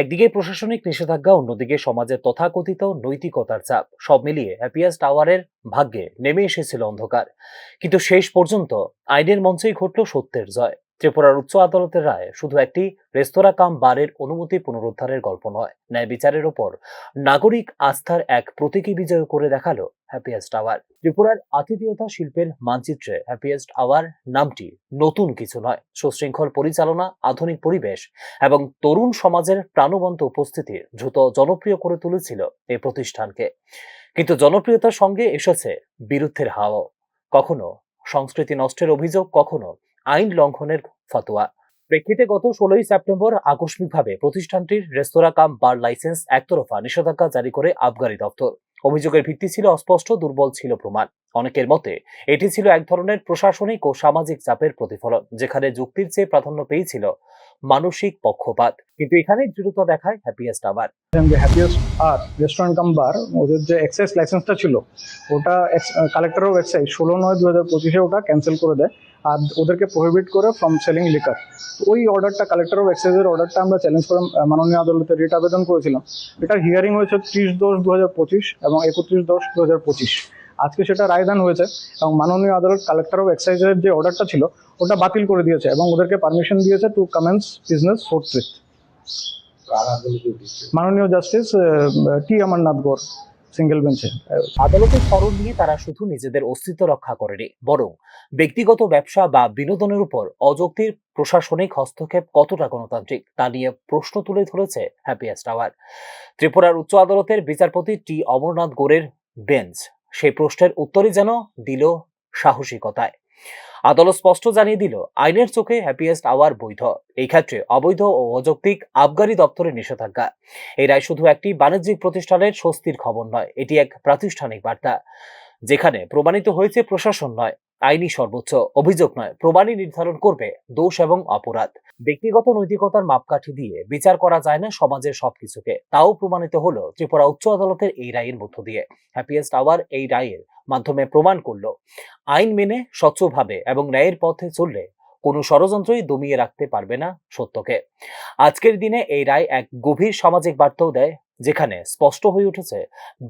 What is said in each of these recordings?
একদিকে প্রশাসনিক নিষেধাজ্ঞা, অন্যদিকে সমাজের তথাকথিত নৈতিকতার চাপ। সব মিলিয়ে হ্যাপিয়াস টাওয়ারের ভাগ্যে নেমে এসেছিল অন্ধকার। কিন্তু শেষ পর্যন্ত আইনের মঞ্চেই ঘটল সত্যের জয়। ত্রিপুরার উচ্চ আদালতের রায় শুধু একটি রেস্তোরাঁ কাম বারের অনুমতি পুনরুদ্ধারের গল্প নয়, ন্যায় বিচারের ওপর নাগরিক আস্থার এক প্রতীকী বিজয় করে দেখাল হ্যাপিয়েস্ট আওয়ার ত্রিপুরার আতিথেয়তা শিল্পের মানচিত্রে হ্যাপিয়েস্ট আওয়ার নামটি নতুন কিছু নয়। সুশৃঙ্খল পরিচালনা, আধুনিক পরিবেশ এবং তরুণ সমাজের প্রাণবন্ত উপস্থিতি দ্রুত জনপ্রিয় করে তুলেছিল এই প্রতিষ্ঠানকে। কিন্তু জনপ্রিয়তার সঙ্গে এসেছে বিরুদ্ধের হাওয়া কখনো সংস্কৃতি নষ্টের অভিযোগ, কখনো আইন লঙ্ঘনের ফতোয়া। প্রেক্ষিতে গত ষোলোই সেপ্টেম্বর আকস্মিকভাবে প্রতিষ্ঠানটির রেস্তোরাঁ কাম বার লাইসেন্স একতরফা নিষেধাজ্ঞা জারি করে আবগারি দপ্তর। অভিযোগের ভিত্তি ছিল অস্পষ্ট, দুর্বল ছিল প্রমাণ। অনেকের মতে, এটি ছিল এক ধরনের প্রশাসনিক ও সামাজিক চাপের প্রতিফলন, যেখানে যুক্তির চেয়ে প্রাধান্য পেয়েছিল মানসিক পক্ষপাত। কিন্তু এখানে দৃঢ়তা দেখায় হ্যাপিয়েস্ট আবার হ্যাপিয়েস্ট আর রেস্টুরেন্ট কাম বার ওদের যে এক্সাইজ লাইসেন্সটা ছিল, ওটা কালেক্টর এক্সাইজ ষোলো নয় দু হাজার পঁচিশে ওটা ক্যান্সেল করে দেয়, আর ওদেরকে প্রহিবিট করে ফ্রম সেলিং লিকার ওই অর্ডারটা কালেক্টর অফ এক্সাইজের অর্ডারটা আমরা চ্যালেঞ্জ করে মাননীয় আদালতে রিট আবেদন করেছিলাম। এটার হিয়ারিং হয়েছে ত্রিশ দশ দু হাজার পঁচিশ এবং একত্রিশ দশ দু হাজার পঁচিশ। আজকে সেটা রায়দান হয়েছে এবং মাননীয় আদালত কালেক্টর অফ এক্সাইজের যে অর্ডারটা ছিল, ওটা বাতিল করে দিয়েছে এবং ওদেরকে পারমিশন দিয়েছে টু কমেন্স বিজনেস ফোর্থ মাননীয় justice T Amarnath Gour single বেঞ্চে আদালতের স্মরণ নিয়ে তারা শুধু নিজেদের অস্তিত্ব রক্ষা করেনি, বরং ব্যক্তিগত ব্যবসা বা বিনোদনের উপর অযৌক্তিক প্রশাসনিক হস্তক্ষেপ কতটা গণতান্ত্রিক, তা নিয়ে প্রশ্ন তুলে ধরেছে হ্যাপিয়েস্ট আওয়ার ত্রিপুরার উচ্চ আদালতের বিচারপতি টি অমরনাথ গোরের বেঞ্চ সেই প্রশ্নের উত্তরই যেন দিল সাহসিকতায়। আদালত স্পষ্ট জানিয়ে দিল, আইনের চোখে হ্যাপিয়েস্ট আওয়ার বৈধ। এই ক্ষেত্রে অবৈধ ও অযৌক্তিক আবগারি দপ্তরের নিষেধাজ্ঞা। এই রায় শুধু একটি বাণিজ্যিক প্রতিষ্ঠানের স্বস্তির খবর নয়, এটি এক প্রাতিষ্ঠানিক বার্তা, যেখানে প্রমাণিত হয়েছে প্রশাসন নয় আইনি সর্বোচ্চ অভিযোগ নয় প্রমাণই নির্ধারণ করবে দোষ এবং অপরাধ। ব্যক্তিগত নৈতিকতার মাপকাঠি দিয়ে বিচার করা যায় না সমাজের সবকিছুকে। তাও প্রমাণিত হলো ত্রিপুরা উচ্চ আদালতের এই রায়ের মধ্য দিয়ে। হ্যাপিয়েস্ট আওয়ার এই রায়ের মাধ্যমে প্রমাণ করল, আইন মেনে স্বচ্ছভাবে এবং ন্যায়ের পথে চললে কোনো ষড়যন্ত্রই দমিয়ে রাখতে পারবে না সত্যকে। আজকের দিনে এই রায় এক গভীর সামাজিক বার্তাও দেয় যেখানে স্পষ্ট হয়ে উঠেছে,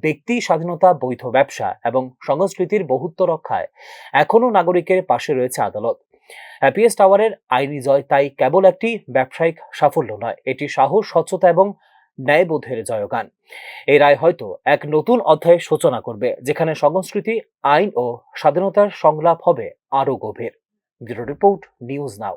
ব্যক্তি স্বাধীনতা, বৈধ ব্যবসা এবং সংস্কৃতির বহুত্ব রক্ষায় এখনও নাগরিকের পাশে রয়েছে আদালত। হ্যাপিয়েস্ট টাওয়ারের আইনি জয় তাই কেবল একটি ব্যবসায়িক সাফল্য নয়, এটি সাহস, স্বচ্ছতা এবং ন্যায়বোধের জয়গান। এই রায় হয়তো এক নতুন অধ্যায়ের সূচনা করবে, যেখানে সংস্কৃতি, আইন ও স্বাধীনতার সংলাপ হবে আরও গভীর। Bureau report, news now.